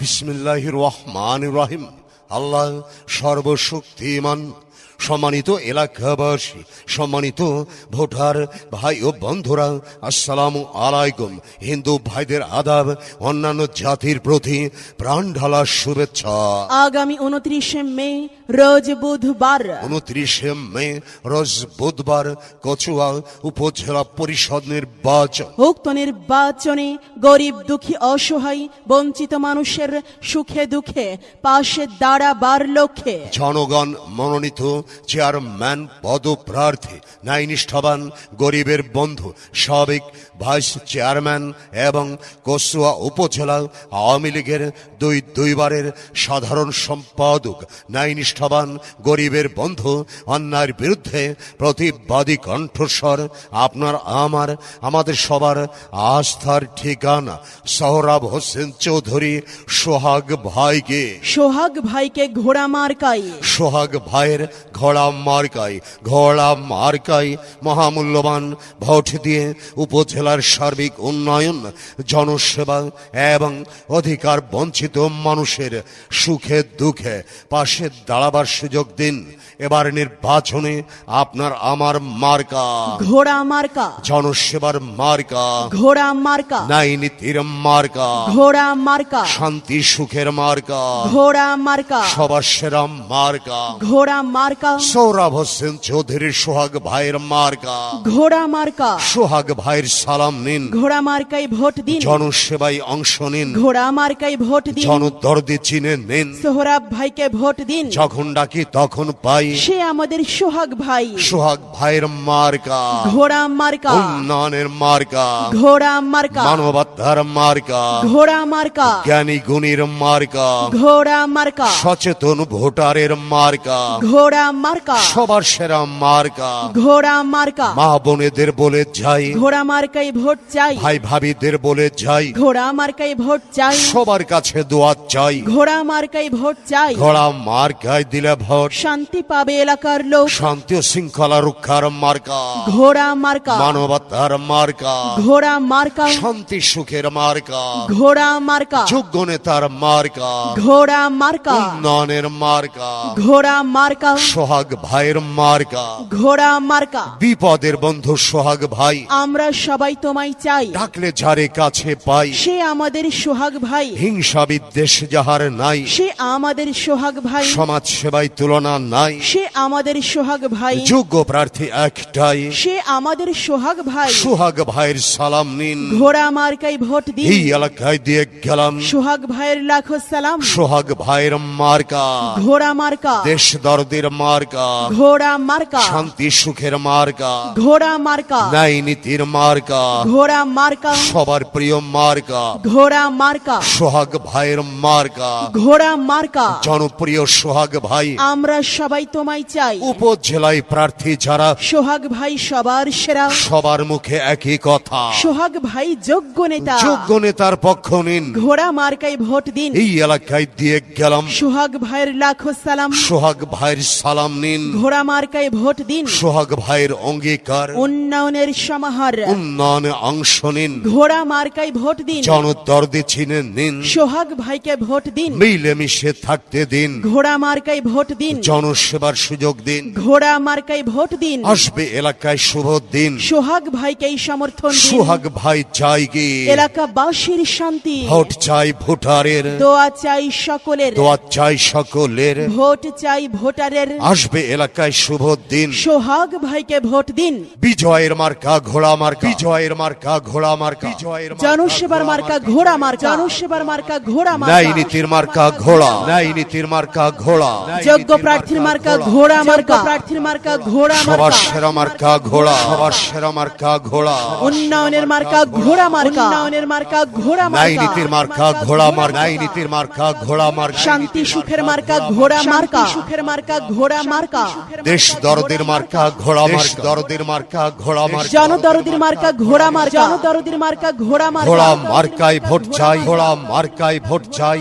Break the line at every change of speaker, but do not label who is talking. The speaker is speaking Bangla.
বিসমিল্লাহ রহমান রহিম। আল্লাহ সর্বশক্তিমান। সম্মানিত এলাকাবাসী সম্মানিত ভোটার ভাই ও বন্ধুরা আসসালামু আলাইকুম। হিন্দু ভাইদের আদাব অন্যান্য জাতির প্রতি প্রাণ ঢালা শুভেচ্ছা।
আগামী উনত্রিশে মে রোজ বুধবার।
উনত্রিশে মে রোজ বুধবার কচুয়া উপজেলা পরিষদ নির্বাচন।
উক্ত নির্বাচনে গরিব দুঃখী অসহায় বঞ্চিত মানুষের সুখে দুঃখে পাশে দাঁড়াবার লক্ষ্যে।
জনগণ মনোনীত চেয়ারম্যান পদপ্রার্থী ন্যায়নিষ্ঠাবান গরিবের বন্ধু সাবেক ভাইস চেয়ারম্যান এবং কসুয়া উপজেলা আওয়ামী লীগের দুই দুইবারের সাধারণ সম্পাদক ন্যায়নিষ্ঠাবান গরিবের বন্ধু অন্যায়ের বিরুদ্ধে প্রতিবাদী কণ্ঠস্বর আপনার আমার আমাদের সবার আস্থার ঠিকানা সোহরাব হোসেন চৌধুরী সোহাগ ভাইকে।
সোহাগ ভাইকে ঘোড়া মার্কাই
সোহাগ ভাইয়ের ঘোড়া মার্কাই ঘোড়া মার্কাই মহামূল্যবান ভোট দিয়ে উপজেলার সার্বিক উন্নয়ন জনসেবা এবং অধিকার বঞ্চিত মানুষের সুখে দুঃখে পাশে দাঁড়াবার সুযোগ দিন। এবার নির্বাচনে আপনার আমার মার্কা।
ঘোড়া মার্কা।
জনসেবার মার্কা।
ঘোড়া মার্কা।
ন্যায় নীতির মার্কা।
ঘোড়া মার্কা।
শান্তি সুখের মার্কা।
ঘোড়া মার্কা।
সবার সেরা মার্কা।
ঘোড়া মার্কা
সৌরভ হোসেন চৌধুরী সোহাগ ভাইয়ের মার্কা।
ঘোড়া মার্কা।
সোহাগ ভাইয়ের সালাম নিন।
ঘোড়া মার্কাই ভোট দিন।
জনসেবায় অংশ নিন।
ঘোড়া মার্কাই ভোট দিন।
জনদর্দি চিনে নিন।
সোহরাব ভাইকে ভোট দিন।
যখন ডাকি তখন পাই।
সে আমাদের সোহাগ ভাই।
সোহাগ ভাইয়ের মার্কা।
ঘোড়া মার্কা।
উন্নয়নের মার্কা।
ঘোড়া মার্কা।
মানবতার মার্কা।
ঘোড়া মার্কা।
জ্ঞানী গুণীর মার্কা।
ঘোড়া মার্কা।
সচেতন ভোটারের মার্কা।
ঘোড়া মার্কা।
সবার সেরা মার্কা।
ঘোড়া মার্কা।
মা বোনেদের বলে যাই।
ঘোড়া মার্কাই ভোট চাই।
ভাই ভাবিদের বলে যাই।
ঘোড়া মার্কাই ভোট চাই।
সবার কাছে দোয়া চাই।
ঘোড়া মার্কাই ভোট চাই।
ঘোড়া মার্কায় দিলে ভোট।
শান্তি পাবে এলাকার লোক।
শান্তি ও শৃঙ্খলা রক্ষার মার্কা।
ঘোড়া মার্কা।
মানবতার মার্কা।
ঘোড়া মার্কা।
শান্তি সুখের মার্কা।
ঘোড়া মার্কা।
যোগ্য নেতার মার্কা।
ঘোড়া মার্কা।
উন্নয়নের মার্কা।
ঘোড়া মার্কা।
সোহাগ ভাইয়ের মার্কা।
ঘোড়া মার্কা।
বিপদের বন্ধু সোহাগ ভাই।
আমরা সবাই তোমায় চাই।
ডাকলে যারে কাছে পাই।
সে আমাদের সোহাগ ভাই।
হিংসা বিদ্বেষ যাহার নাই।
সে আমাদের সোহাগ ভাই।
সমাজ সেবায় তুলনা নাই।
সে আমাদের সোহাগ ভাই।
যোগ্য প্রার্থী একটাই।
সে আমাদের সোহাগ ভাই।
সোহাগ ভাইয়ের সালাম নিন।
ঘোড়া মার্কাই ভোট দিন।
এই এলাকায় দিয়ে গেলাম।
সোহাগ ভাইয়ের লাখো সালাম।
সোহাগ ভাইয়ের মার্কা।
ঘোড়া মার্কা।
দেশ দরদের মার্কা
ঘোড়া মার্কা
শান্তি সুখের মার্কা
ঘোড়া মার্কা
ন্যায় নীতির মার্কা
ঘোড়া মার্কা
সবার প্রিয় মার্কা
ঘোড়া মার্কা
সোহাগ ভাইয়ের মার্কা
ঘোড়া মার্কা
জনপ্রিয় সোহাগ ভাই।
আমরা সবাই তোমায় চাই।
উপজেলায় প্রার্থী যারা
সোহাগ ভাই সবার সেরা।
সবার মুখে একই কথা।
সোহাগ ভাই যোগ্য নেতা।
যোগ্য নেতার পক্ষ নিন।
ঘোড়া মার্কাই ভোট দিন।
এই এলাকায় দিয়ে গেলাম।
সোহাগ ভাইয়ের লাখো সালাম।
সোহাগ ভাইয়ের সালাম। নিন।
ঘোড়া মার্কাই ভোট দিন।
সোহাগ ভাইয়ের অঙ্গীকার।
উন্নয়নের সমাহার।
উন্নয়নে অংশ নিন।
ঘোড়া মার্কাই ভোট দিন।
জনদর্দি চিনে নিন।
সোহাগ ভাইকে ভোট দিন।
মিলেমিশে থাকতে দিন।
ঘোড়া মার্কাই ভোট দিন।
জনসেবার সুযোগ দিন।
ঘোড়া মার্কাই ভোট দিন।
আসবে এলাকায় শুভ দিন।
সোহাগ ভাইকেই সমর্থন দিন।
সোহাগ ভাই চাই কি?
এলাকাবাসীর শান্তি।
ভোট চাই ভোটারের।
দোয়া চাই সকলের।
দোয়া চাই সকলের।
ভোট চাই ভোটারের।
আসবে এলাকায় শুভ দিন
সোহাগ ভাইকে ভোট দিন
বিজয়ের মার্কা ঘোড়া মার্কা বিজয়ের মার্কা ঘোড়া মার্কা বিজয়ের মার্কা,
জনসেবার মার্কা ঘোড়া মার্কা জনসেবার মার্কা ঘোড়া
ন্যায়
মার্কা
নীতির মার্কা ঘোড়া ন্যায় নীতির মার্কা ঘোড়া
যোগ্য প্রার্থীর মার্কা ঘোড়া মার্কা প্রার্থীর মার্কা ঘোড়া
সবার সেরা মার্কা ঘোড়া সবার সেরা মার্কা ঘোড়া
উন্নয়নের মার্কা ঘোড়া মার্কা উন্নয়নের মার্কা ঘোড়া
ন্যায়
মার্কা
নীতির মার্কা ঘোড়া মার্কা ন্যায় নীতির মার্কা ঘোড়া মার্কা
শান্তি সুখের মার্কা ঘোড়া মার্কা সুখের মার্কা ঘোড়া মার্কা।
দেশ দরদের মার্কা ঘোড়া মার্কা। দরদের মার্কা ঘোড়া মার্কা।
জনদরদির মার্কা ঘোড়া মার্কা। জনদরদির মার্কা ঘোড়া মার্কা।
ঘোড়া মার্কায় ভোট চাই ঘোড়া মার্কায় ভোট চাই।